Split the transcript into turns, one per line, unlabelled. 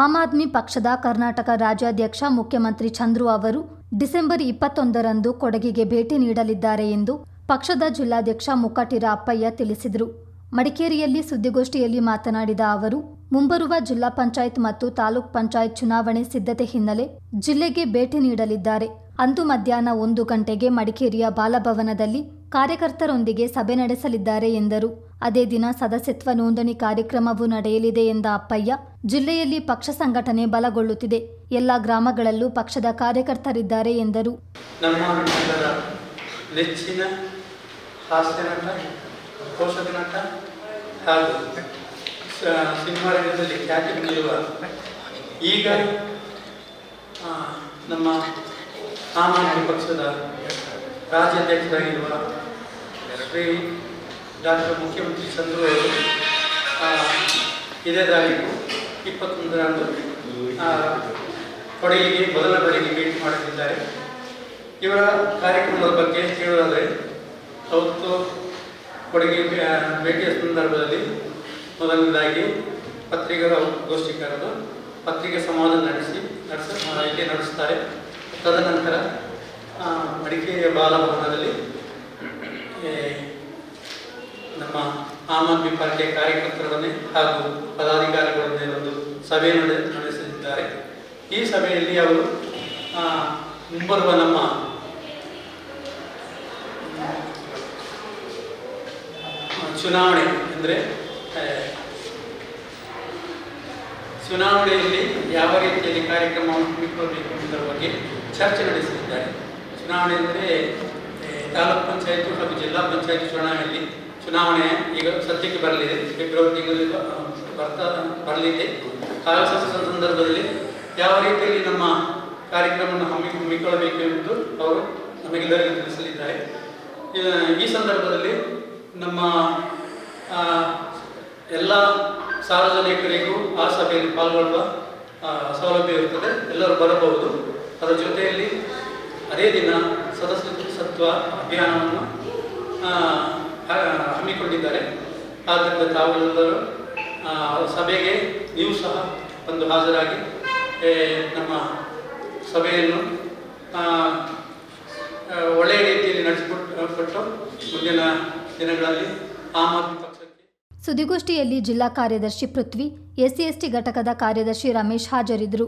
ಆಮ್ ಆದ್ಮಿ ಪಕ್ಷದ ಕರ್ನಾಟಕ ರಾಜ್ಯಾಧ್ಯಕ್ಷ ಮುಖ್ಯಮಂತ್ರಿ ಚಂದ್ರು ಅವರು ಡಿಸೆಂಬರ್ ಇಪ್ಪತ್ತೊಂದರಂದು ಕೊಡಗಿಗೆ ಭೇಟಿ ನೀಡಲಿದ್ದಾರೆ ಎಂದು ಪಕ್ಷದ ಜಿಲ್ಲಾಧ್ಯಕ್ಷ ಮುಕ್ಕಟಿರ ಅಪ್ಪಯ್ಯ ತಿಳಿಸಿದರು. ಮಡಿಕೇರಿಯಲ್ಲಿ ಸುದ್ದಿಗೋಷ್ಠಿಯಲ್ಲಿ ಮಾತನಾಡಿದ ಅವರು, ಮುಂಬರುವ ಜಿಲ್ಲಾ ಪಂಚಾಯತ್ ಮತ್ತು ತಾಲೂಕ್ ಪಂಚಾಯತ್ ಚುನಾವಣೆ ಸಿದ್ಧತೆ ಹಿನ್ನೆಲೆ ಜಿಲ್ಲೆಗೆ ಭೇಟಿ ನೀಡಲಿದ್ದಾರೆ. ಅಂದು ಮಧ್ಯಾಹ್ನ ಒಂದು ಗಂಟೆಗೆ ಮಡಿಕೇರಿಯ ಬಾಲಭವನದಲ್ಲಿ ಕಾರ್ಯಕರ್ತರೊಂದಿಗೆ ಸಭೆ ನಡೆಸಲಿದ್ದಾರೆ ಎಂದರು. ಅದೇ ದಿನ ಸದಸ್ಯತ್ವ ನೋಂದಣಿ ಕಾರ್ಯಕ್ರಮವೂ ನಡೆಯಲಿದೆ ಎಂದ ಅಪ್ಪಯ್ಯ. ಜಿಲ್ಲೆಯಲ್ಲಿ ಪಕ್ಷ ಸಂಘಟನೆ ಬಲಗೊಳ್ಳುತ್ತಿದೆ. ಎಲ್ಲ ಗ್ರಾಮಗಳಲ್ಲೂ ಪಕ್ಷದ ಕಾರ್ಯಕರ್ತರಿದ್ದಾರೆ ಎಂದರು.
ನೆಚ್ಚಿನ ಈಗ ನಮ್ಮ ಆಮ್ ಆದ್ಮಿ ಪಕ್ಷದ ರಾಜ್ಯಾಧ್ಯಕ್ಷರಾಗಿರುವ ಶ್ರೀ ಡಾಕ್ಟರ್ ಮುಖ್ಯಮಂತ್ರಿ ಚಂದ್ರು ಅವರು ಇದೇ ತಾರೀಕು ಇಪ್ಪತ್ತೊಂದರಂದು ಕೊಡಗಿಗೆ, ಮೊದಲ ಬಾರಿಗೆ ಭೇಟಿ ಮಾಡುತ್ತಿದ್ದಾರೆ. ಇವರ ಕಾರ್ಯಕ್ರಮದ ಬಗ್ಗೆ ಹೇಳುವುದಾದರೆ ಅವತ್ತು ಕೊಡಗಿ ಭೇಟಿಯ ಸಂದರ್ಭದಲ್ಲಿ ಮೊದಲನೇದಾಗಿ ಪತ್ರಿಕೆಗಳ ಗೋಷ್ಠಿ ಕರೆದು ಪತ್ರಿಕೆ ಸಂವಾದ ನಡೆಸಿ, ನಡೆಸ ಇಲ್ಲಿ ನಡೆಸ್ತಾರೆ. ತದನಂತರ ಮಡಿಕೆ ಬಾಲಭವನದಲ್ಲಿ ಏ, ನಮ್ಮ ಆಮ್ ಆದ್ಮಿ ಪಾರ್ಟಿಯ ಕಾರ್ಯಕರ್ತರೊಡನೆ ಹಾಗೂ ಪದಾಧಿಕಾರಿಗಳೊಡನೆ ಒಂದು ಸಭೆ ನಡೆ, ನಡೆಸಲಿದ್ದಾರೆ. ಈ ಸಭೆಯಲ್ಲಿ ಅವರು ಮುಂಬರುವ ನಮ್ಮ ಚುನಾವಣೆ ಅಂದರೆ ಚುನಾವಣೆಯಲ್ಲಿ ಯಾವ ರೀತಿಯಲ್ಲಿ ಕಾರ್ಯಕ್ರಮವನ್ನು ಹಮ್ಮಿಕೊಳ್ಳಬೇಕು ಎಂಬುದರ ಬಗ್ಗೆ ಚರ್ಚೆ ನಡೆಸಲಿದ್ದಾರೆ. ಚುನಾವಣೆ ಅಂದರೆ ತಾಲೂಕ್ ಪಂಚಾಯತ್ ಹಾಗೂ ಜಿಲ್ಲಾ ಪಂಚಾಯತ್ ಚುನಾವಣೆಯಲ್ಲಿ ಚುನಾವಣೆ ಈಗ ಸದ್ಯಕ್ಕೆ ಬರಲಿದೆ. ಫೆಬ್ರವರಿ ತಿಂಗಳಲ್ಲಿ ಬರ್ತಾ ಬರಲಿದೆ. ಕಾಲಸ ಸಂದರ್ಭದಲ್ಲಿ ಯಾವ ರೀತಿಯಲ್ಲಿ ನಮ್ಮ ಕಾರ್ಯಕ್ರಮವನ್ನು ಹಮ್ಮಿ ಹಮ್ಮಿಕೊಳ್ಳಬೇಕು ಎಂದು ಅವರು ನಮಗೆಲ್ಲರಿಗೂ ತಿಳಿಸಲಿದ್ದಾರೆ. ಈ ಸಂದರ್ಭದಲ್ಲಿ ನಮ್ಮ ಎಲ್ಲ ಸಾರ್ವಜನಿಕರಿಗೂ ಆ ಸಭೆಯಲ್ಲಿ ಪಾಲ್ಗೊಳ್ಳುವ ಸೌಲಭ್ಯ ಇರುತ್ತದೆ ಎಲ್ಲರೂ ಬರಬಹುದು. ಅದರ ಜೊತೆಯಲ್ಲಿ ಅದೇ ದಿನ ಸದಸ್ಯತ್ವ ಅಭಿಯಾನವನ್ನು ಹಮ್ಮಿಕೊಂಡಿದ್ದಾರೆ. ಆದ್ದರಿಂದ ತಾವೆಲ್ಲರೂ ಸಭೆಗೆ ನೀವು ಸಹ ಒಂದು ಹಾಜರಾಗಿ ನಮ್ಮ ಸಭೆಯನ್ನು ಒಳ್ಳೆಯ ರೀತಿಯಲ್ಲಿ ನಡೆಸಿಕೊಟ್ಟು ಮುಂದಿನ ದಿನಗಳಲ್ಲಿ ಆಮ್ ಆದ್ಮಿ ಪಕ್ಷಕ್ಕೆ
ಸುದ್ದಿಗೋಷ್ಠಿಯಲ್ಲಿ ಜಿಲ್ಲಾ ಕಾರ್ಯದರ್ಶಿ ಪೃಥ್ವಿ, ಎಸ್ಸಿ ಎಸ್ಟಿ ಘಟಕದ ಕಾರ್ಯದರ್ಶಿ ರಮೇಶ್ ಹಾಜರಿದ್ದರು.